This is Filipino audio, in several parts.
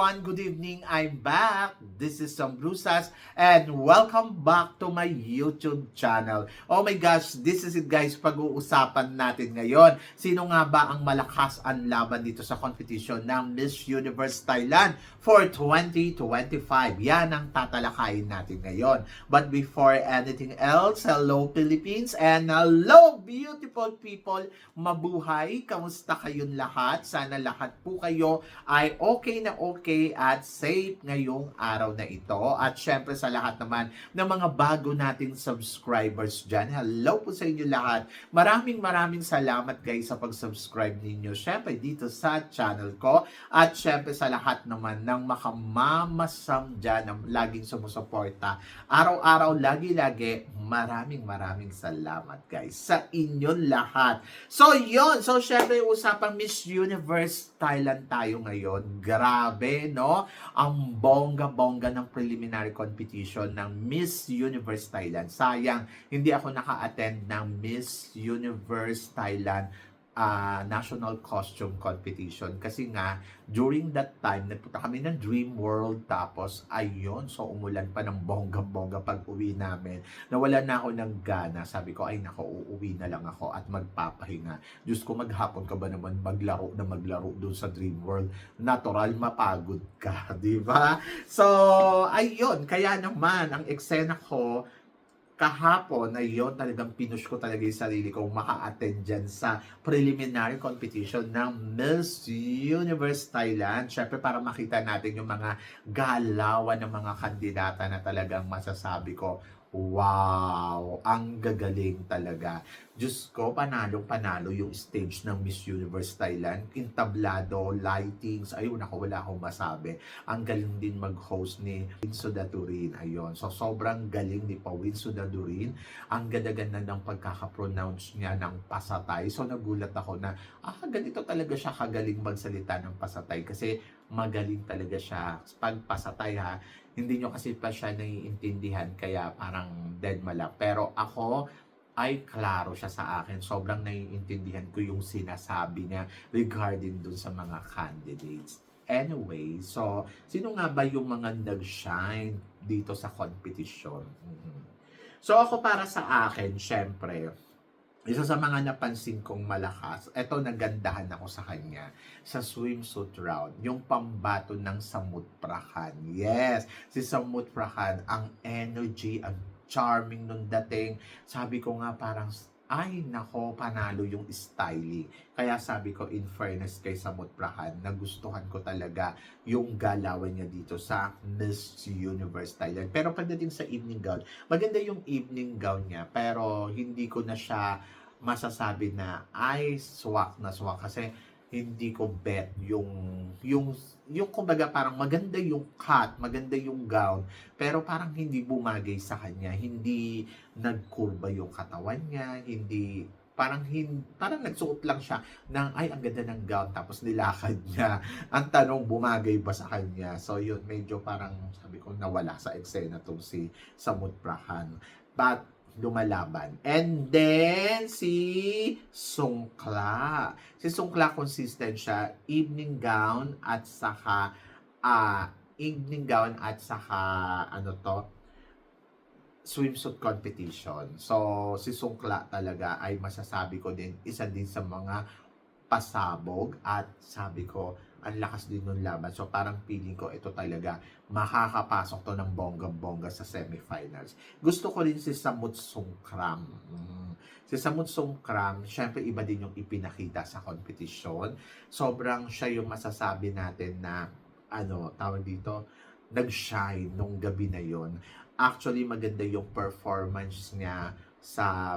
Everyone, good evening. I'm back. This is Sam Brusas and welcome back to my YouTube channel. Oh my gosh, this is it guys, pag-uusapan natin ngayon. Sino nga ba ang malakas ang laban dito sa competition ng Miss Universe Thailand for 2025? Yan ang tatalakayin natin ngayon. But before anything else, hello Philippines and hello beautiful people. Mabuhay, kamusta kayong lahat? Sana lahat po kayo ay okay na okay at safe ngayong araw na ito. At syempre sa lahat naman ng mga bago nating subscribers dyan, hello po sa inyo lahat. Maraming maraming salamat guys sa pag-subscribe ninyo. Syempre dito sa channel ko. At syempre sa lahat naman ng makamamasam dyan na laging sumusuporta. Araw-araw, lagi-lagi, maraming maraming salamat guys sa inyong lahat. So yon so syempre usapang Miss Universe Thailand tayo ngayon. Grabe, no? Ang bongga-bongga ng preliminary competition ng Miss Universe Thailand. Sayang, hindi ako naka-attend ng Miss Universe Thailand ah, National Costume Competition. Kasi nga, during that time, nagpunta kami ng Dream World. Tapos, ayun, so umulan pa ng bongga-bongga pag uwi namin. Nawala na ako ng gana. Sabi ko, ay nako, uuwi na lang ako at magpapahinga. Diyos ko, maghapon ka ba naman maglaro na maglaro doon sa Dream World? Natural, mapagod ka, di ba? So, ayun, kaya naman, ang eksena ko, kahapon na yon talagang pinush ko talaga yung sarili kong maka-attend dyan sa preliminary competition ng Miss Universe Thailand. Siyempre para makita natin yung mga galawan ng mga kandidata na talagang masasabi ko, wow, ang gagaling talaga. Diyos ko, panalo, panalo yung stage ng Miss Universe Thailand. Intablado, lightings, ayun ako, wala akong masabi. Ang galing din mag-host ni Winso Daturin. Ayun. So, sobrang galing ni Pawin Daturin. Ang ganda-ganda ng pagkakapronounce niya ng pasatay. So, nagulat ako na, ah, ganito talaga siya kagaling magsalita ng pasatay. Kasi, magaling talaga siya. Pag pasatay ha, hindi nyo kasi pa siya naiintindihan. Kaya, parang dead mala. Pero ako, ay klaro siya sa akin. Sobrang naiintindihan ko yung sinasabi niya regarding dun sa mga candidates. Anyway, so, sino nga ba yung mga nag-shine dito sa competition? Mhm. So, ako para sa akin, syempre, isa sa mga napansin kong malakas, eto nagandahan ako sa kanya, sa swimsuit round, yung pambato ng Samut Prakan. Yes, si Samut Prakan, ang energy, ang charming nung dating. Sabi ko nga parang, ay nako, panalo yung styling. Kaya sabi ko, in fairness kay Samut Prakan, nagustuhan ko talaga yung galawan niya dito sa Miss Universe Thailand. Pero pagdating sa evening gown, maganda yung evening gown niya, pero hindi ko na siya masasabi na ay swak na swak kasi hindi ko bet yung yung yung kumbaga parang maganda yung cut, maganda yung gown, pero parang hindi bumagay sa kanya, hindi nagkurba yung katawan niya, hindi parang hin, parang nagsuot lang siya ng ay ang ganda ng gown tapos nilakad niya. Ang tanong bumagay ba sa kanya? So yun medyo parang sabi ko nawala sa eksena tong si Samut Prahan. But lumalaban. And then, si Sungkla. Si Sungkla consistent siya, evening gown at saka, ah, evening gown at saka, ano to, swimsuit competition. So, si Sungkla talaga ay masasabi ko din, isa din sa mga pasabog at sabi ko, ang lakas din ng laban. So, parang feeling ko ito talaga makakapasok to ng bongga-bongga sa semifinals. Gusto ko rin si Samut Sungkram. Mm. Si Samut Sungkram, syempre iba din yung ipinakita sa competition. Sobrang siya yung masasabi natin na, ano, tawag dito, nag-shine nung gabi na yon. Actually, maganda yung performance niya sa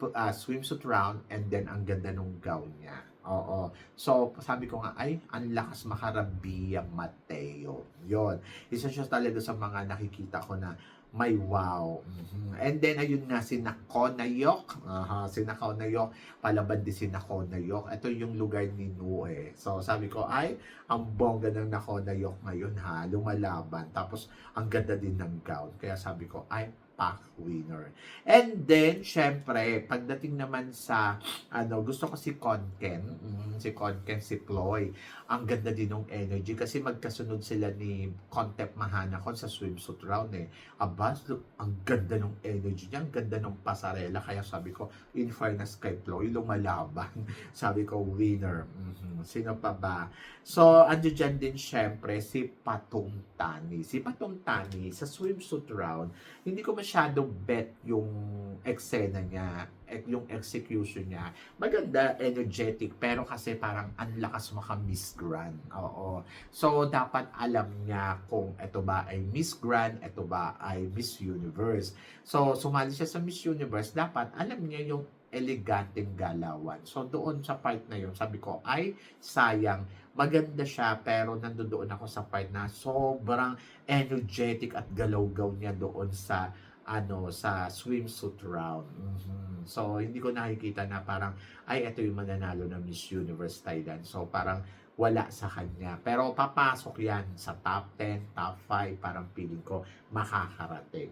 uh, swimsuit round and then ang ganda nung gown niya. Oo. So, sabi ko nga, ay, ang lakas makarabi ang Mateo. Yon. Isa siya talaga sa mga nakikita ko na may wow. Mhm. And then, ayun nga, si Nakonayok. Aha, si Nakonayok. Palaban din si Nakonayok. Ito yung lugar ni Nue. So, sabi ko, ay, ang bongga ng Nakonayok ngayon ha. Lumalaban. Tapos, ang ganda din ng gown. Kaya sabi ko, ay, pack winner. And then, syempre, pagdating naman sa, ano, gusto ko si Konken. Mm, si Conken, si Ploy. Ang ganda din ng energy kasi magkasunod sila ni Contep Mahanakon sa swimsuit round eh. Aba, look, ang ganda ng energy niya, ang ganda ng pasarela. Kaya sabi ko, in fairness kay Ploy, lumalaban. sabi ko, winner. Mhm. Sino pa ba? So, ando dyan din syempre si Patong Tani. Si Patong Tani, sa swimsuit round, hindi ko masyado bet yung eksena niya, ek- yung execution niya. Maganda, energetic, pero kasi parang ang lakas maka-Miss Grand. Oo. So, dapat alam niya kung ito ba ay Miss Grand, ito ba ay Miss Universe. So, sumali siya sa Miss Universe, dapat alam niya yung eleganteng galawan. So, doon sa part na yun, sabi ko, ay, sayang, maganda siya, pero nandoon ako sa part na sobrang energetic at galaw-gaw niya doon sa ano sa swimsuit round. Mhm. So hindi ko nakikita na parang ay ito yung mananalo ng Miss Universe Thailand. So parang wala sa kanya. Pero papasok yan sa top 10, top 5, parang feeling ko makakarating.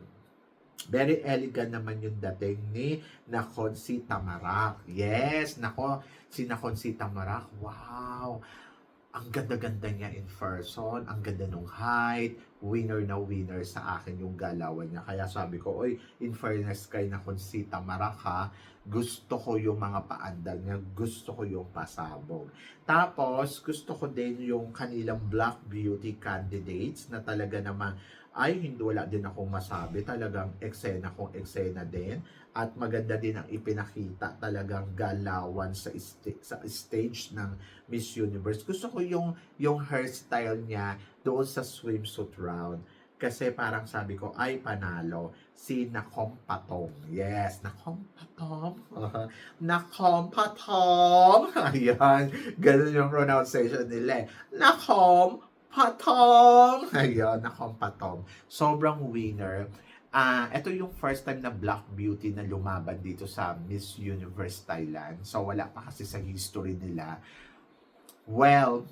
Very elegant naman yung dating ni Nakon si Tamarak. Yes, nako, si Nakon si Tamarak. Wow! Ang ganda-ganda niya in person, ang ganda nung height, winner na winner sa akin yung galawan niya. Kaya sabi ko, oy, in fairness kay Nakon si Tamarak ha, gusto ko yung mga paandal niya, gusto ko yung pasabog. Tapos, gusto ko din yung kanilang Black Beauty candidates na talaga naman ay hindi wala din akong masabi. Talagang eksena kong eksena din. At maganda din ang ipinakita talagang galawan sa, sta- sa stage ng Miss Universe. Gusto ko yung, yung hairstyle niya doon sa swimsuit round. Kasi parang sabi ko, ay panalo si Nakom Patong. Yes, Nakom Patong. Nakom Patong. Ayan, ganun yung pronunciation nila. eh. Nakom Patong. Ayan, Nakom Patong. Sobrang winner. Ah, ito yung first time na Black Beauty na lumaban dito sa Miss Universe Thailand. So wala pa kasi sa history nila. Well,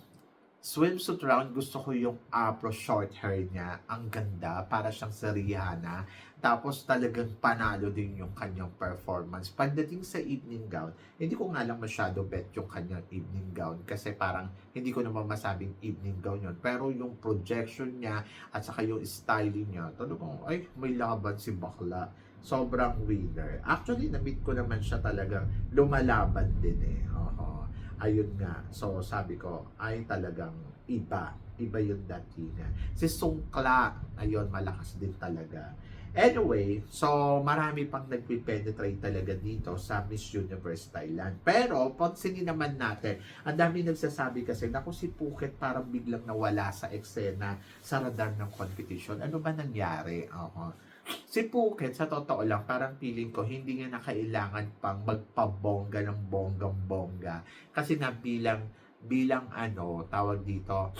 swimsuit round, gusto ko yung afro short hair niya. Ang ganda, para siyang sa Rihanna. Tapos talagang panalo din yung kanyang performance. Pagdating sa evening gown, hindi ko nga lang masyado bet yung kanyang evening gown kasi parang hindi ko naman masabing evening gown yun. Pero yung projection niya at saka yung styling niya, talagang ay may laban si bakla. Sobrang winner. Actually, na-meet ko naman siya talagang lumalaban din eh. Oo. Ayun nga. So, sabi ko, ay talagang iba. Iba yung datingan. Si Sungkla, ayun, malakas din talaga. Anyway, so marami pang nagpipenetrate talaga dito sa Miss Universe Thailand. Pero, pansinin naman natin, ang dami nagsasabi kasi, naku si Phuket parang biglang nawala sa eksena sa radar ng competition. Ano ba nangyari? Oo. Si Phuket, sa totoo lang, parang feeling ko, hindi nga na kailangan pang magpabongga ng bonggang-bongga. Kasi na bilang, bilang ano, tawag dito,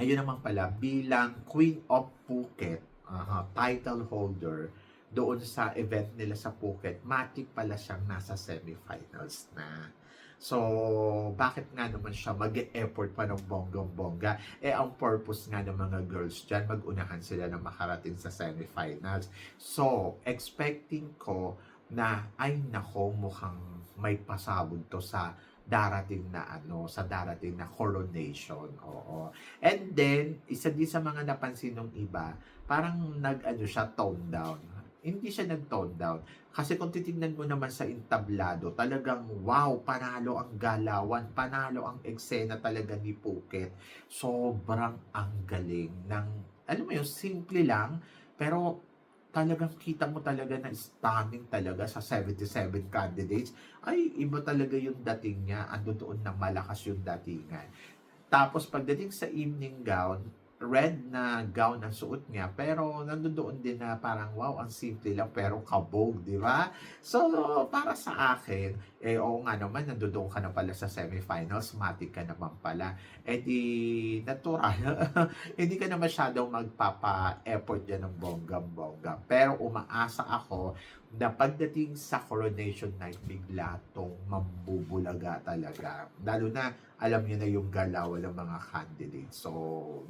ayun naman pala, bilang Queen of Phuket, aha, title holder, doon sa event nila sa Phuket, matik pala siyang nasa semifinals na. So, bakit nga naman siya mag-effort pa ng bonggang-bongga? Eh, ang purpose nga ng mga girls dyan, mag-unahan sila na makarating sa semifinals. So, expecting ko na, ay nako, mukhang may pasabog to sa darating na ano, sa darating na coronation. Oo. And then, isa din sa mga napansin ng iba, parang nag-ano siya, tone down. Hindi siya nag-tone down. Kasi kung titignan mo naman sa entablado, talagang wow, panalo ang galawan, panalo ang eksena talaga ni Phuket. Sobrang ang galing ng, alam mo yun, simple lang, pero talagang kita mo talaga na stunning talaga sa 77 candidates. Ay, iba talaga yung dating niya. Ando doon na malakas yung datingan. Tapos pagdating sa evening gown, red na gown ang suot niya, pero nandoon din na parang wow, ang simple lang, pero kabog, di ba? So, para sa akin, eh, oo nga naman, nandoon ka na pala sa semifinals, matik ka naman pala. Eh di, natural. Hindi ka na masyadong magpapa-effort dyan ng bonggang-bongga. Pero umaasa ako na pagdating sa coronation night, bigla tong mambubulaga talaga. Lalo na, alam niyo na yung galaw ng mga candidates. So,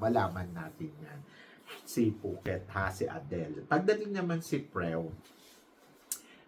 malaman natin yan. Si Phuket ha, si Adele. Pagdating naman si Preo,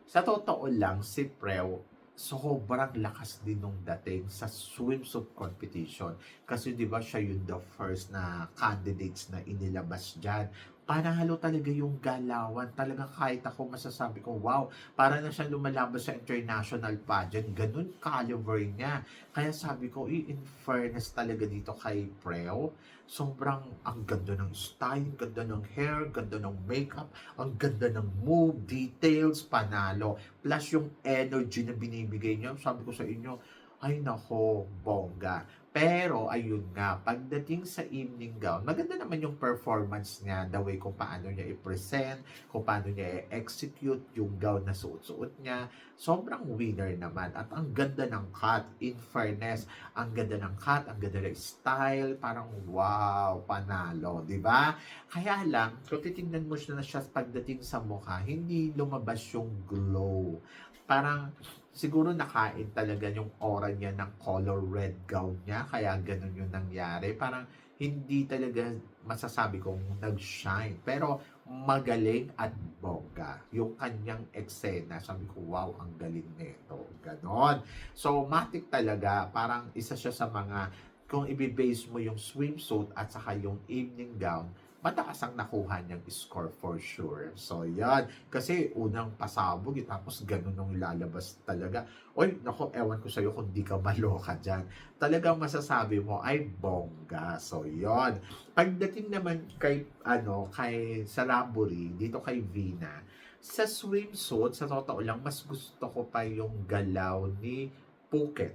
sa totoo lang, si Preo, sobrang lakas din nung dating sa swimsuit competition. Kasi di ba siya yung the first na candidates na inilabas dyan. Panalo talaga yung galawan. Talaga kahit ako masasabi ko, wow, para na siya lumalabas sa international pageant. Ganun caliber niya. Kaya sabi ko, eh, in fairness talaga dito kay Preo, sobrang ang ganda ng style, ganda ng hair, ganda ng makeup, ang ganda ng move, details, panalo. Plus yung energy na binibigay niya, sabi ko sa inyo, ay nako, bongga. Pero, ayun nga, pagdating sa evening gown, maganda naman yung performance niya, the way kung paano niya i-present, kung paano niya i-execute yung gown na suot-suot niya. Sobrang winner naman. At ang ganda ng cut, in fairness, ang ganda ng cut, ang ganda ng style, parang wow, panalo, di ba? Kaya lang, kung titingnan mo siya na siya pagdating sa mukha, hindi lumabas yung glow. Parang, siguro nakain talaga yung aura niya ng color red gown niya, kaya ganun yung nangyari. Parang, hindi talaga masasabi kong nag-shine. Pero, magaling at bongga. Yung kanyang eksena, sabi ko, wow, ang galing nito. Ganon. So, matik talaga, parang isa siya sa mga, kung ibibase mo yung swimsuit at saka yung evening gown, mataas ang nakuha niyang score for sure. So, yan. Kasi unang pasabog, eh, tapos ganun nung lalabas talaga. Oy, nako, ewan ko sa'yo kung di ka maloka dyan. Talagang masasabi mo ay bongga. So, yon Pagdating naman kay, ano, kay Saraburi, dito kay Vina, sa swimsuit, sa totoo lang, mas gusto ko pa yung galaw ni Phuket.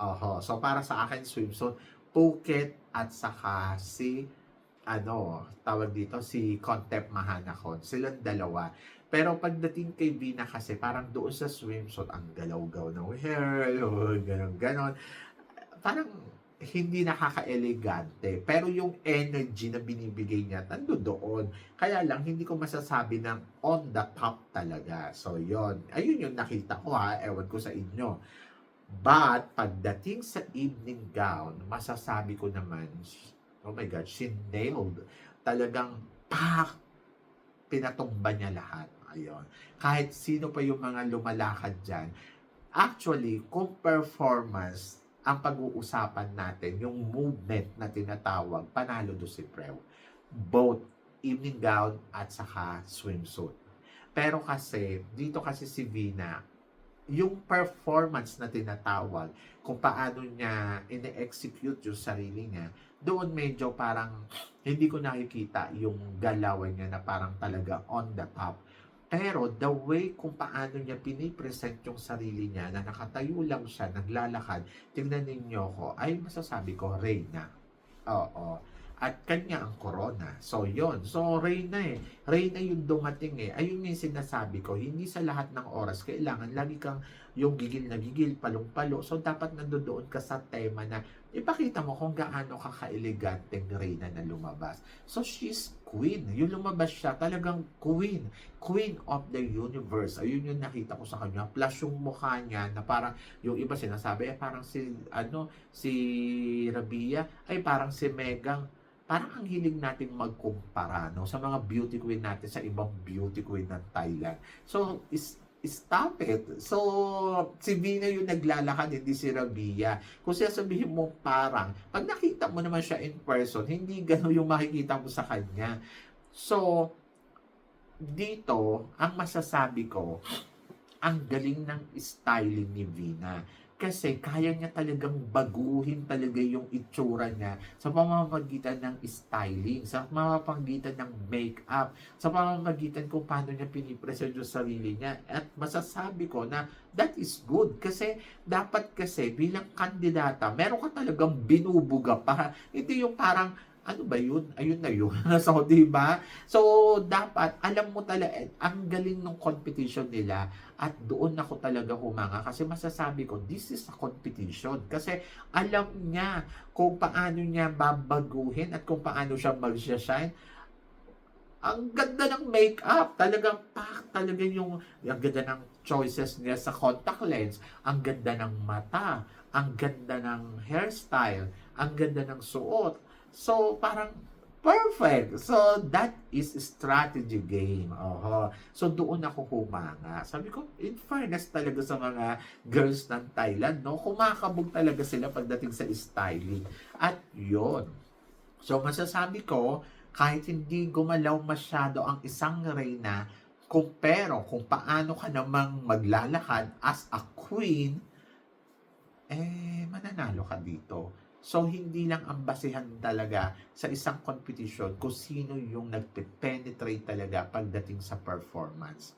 Oho. So, para sa akin, swimsuit, Phuket at saka si ano, tawag dito, si Contep Mahanakon. Silang dalawa. Pero pagdating kay Vina kasi, parang doon sa swimsuit, ang galaw-gaw ng hair, ganon-ganon. Parang hindi nakaka-elegante. Pero yung energy na binibigay niya, nando doon. Kaya lang, hindi ko masasabi ng on the top talaga. So, yon Ayun yung nakita ko ha. Ewan ko sa inyo. But, pagdating sa evening gown, masasabi ko naman, oh my God, she nailed. Talagang, pak! Pinatumba niya lahat. Ayun. Kahit sino pa yung mga lumalakad dyan. Actually, kung performance, ang pag-uusapan natin, yung movement na tinatawag, panalo do si Preo. Both evening gown at saka swimsuit. Pero kasi, dito kasi si Vina, yung performance na tinatawag, kung paano niya ine-execute yung sarili niya, doon medyo parang hindi ko nakikita yung galawan niya na parang talaga on the top. Pero the way kung paano niya pinipresent yung sarili niya na nakatayo lang siya, naglalakad, tingnan ninyo ko, ay masasabi ko, Reyna. Oo. At kanya ang corona. So, yon So, Reyna eh. Reyna yung dumating eh. Ayun yung sinasabi ko. Hindi sa lahat ng oras, kailangan lagi kang yung gigil na gigil, palong-palo. So, dapat nandoon ka sa tema na ipakita mo kung gaano ka ka-eleganteng Reyna na lumabas. So, she's queen. Yung lumabas siya, talagang queen. Queen of the universe. Ayun yung nakita ko sa kanya. Plus yung mukha niya na parang, yung iba sinasabi, eh parang si, ano, si Rabia, ay parang si Megang. Parang ang hiling natin magkumpara no, sa mga beauty queen natin sa ibang beauty queen ng Thailand. So, is, stop it. So, si Vina yung naglalakad, hindi si Rabia. Kung sasabihin mo parang, pag nakita mo naman siya in person, hindi gano'n yung makikita mo sa kanya. So, dito, ang masasabi ko, ang galing ng styling ni Vina. Kasi kaya niya talagang baguhin talaga yung itsura niya sa pamamagitan ng styling, sa pamamagitan ng makeup, sa pamamagitan kung paano niya pinipresent yung sarili niya. At masasabi ko na that is good. Kasi dapat kasi bilang kandidata, meron ka talagang binubuga pa. Hindi yung parang ano ba yun? Ayun na yun. so, di ba? So, dapat, alam mo talaga, eh, ang galing ng competition nila at doon ako talaga humanga kasi masasabi ko, this is a competition. Kasi alam niya kung paano niya babaguhin at kung paano siya mag-shine ang ganda ng makeup. Talagang pak, talaga yung, ang ganda ng choices niya sa contact lens. Ang ganda ng mata. Ang ganda ng hairstyle. Ang ganda ng suot. So, parang Perfect. So, that is strategy game. Oho. So, doon ako humanga. Sabi ko, in fairness talaga sa mga girls ng Thailand, no? Kumakabog talaga sila pagdating sa styling. At yon. So, masasabi ko, kahit hindi gumalaw masyado ang isang reyna, kung pero kung paano ka namang maglalakad as a queen, eh, mananalo ka dito. So, hindi lang ang basehan talaga sa isang competition kung sino yung nagpe-penetrate talaga pagdating sa performance.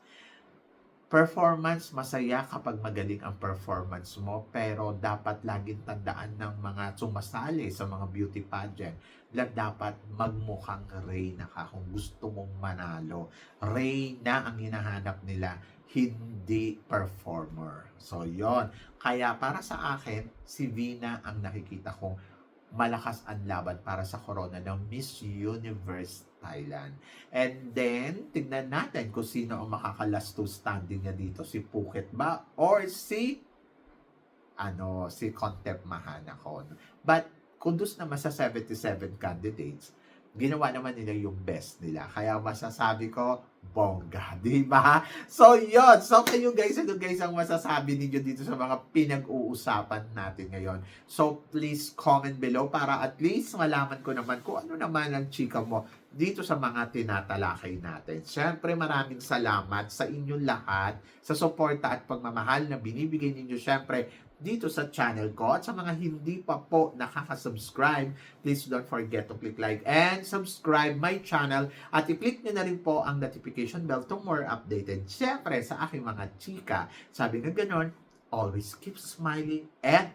Performance, masaya kapag magaling ang performance mo, pero dapat laging tandaan ng mga sumasali sa mga beauty pageant na dapat magmukhang Reyna ka kung gusto mong manalo. Reyna ang hinahanap nila, hindi performer. So, yon Kaya para sa akin, si Vina ang nakikita kong malakas ang laban para sa corona ng Miss Universe Thailand. And then, tignan natin kung sino ang makakalas to standing niya dito. Si Phuket ba? Or si ano, si Contep Mahanakon. But, kung dus naman sa 77 candidates, ginawa naman nila yung best nila. Kaya masasabi ko, bongga, di ba? So, yun. So, kayo guys, ano guys ang masasabi ninyo dito sa mga pinag-uusapan natin ngayon? So, please comment below para at least malaman ko naman kung ano naman ang chika mo dito sa mga tinatalakay natin. Siyempre, maraming salamat sa inyong lahat sa suporta at pagmamahal na binibigay ninyo. Siyempre, dito sa channel ko at sa mga hindi pa po nakaka-subscribe, please don't forget to click like and subscribe my channel at i-click nyo na rin po ang notification bell to more updated. Siyempre, sa aking mga chika, sabi nga ganon, always keep smiling and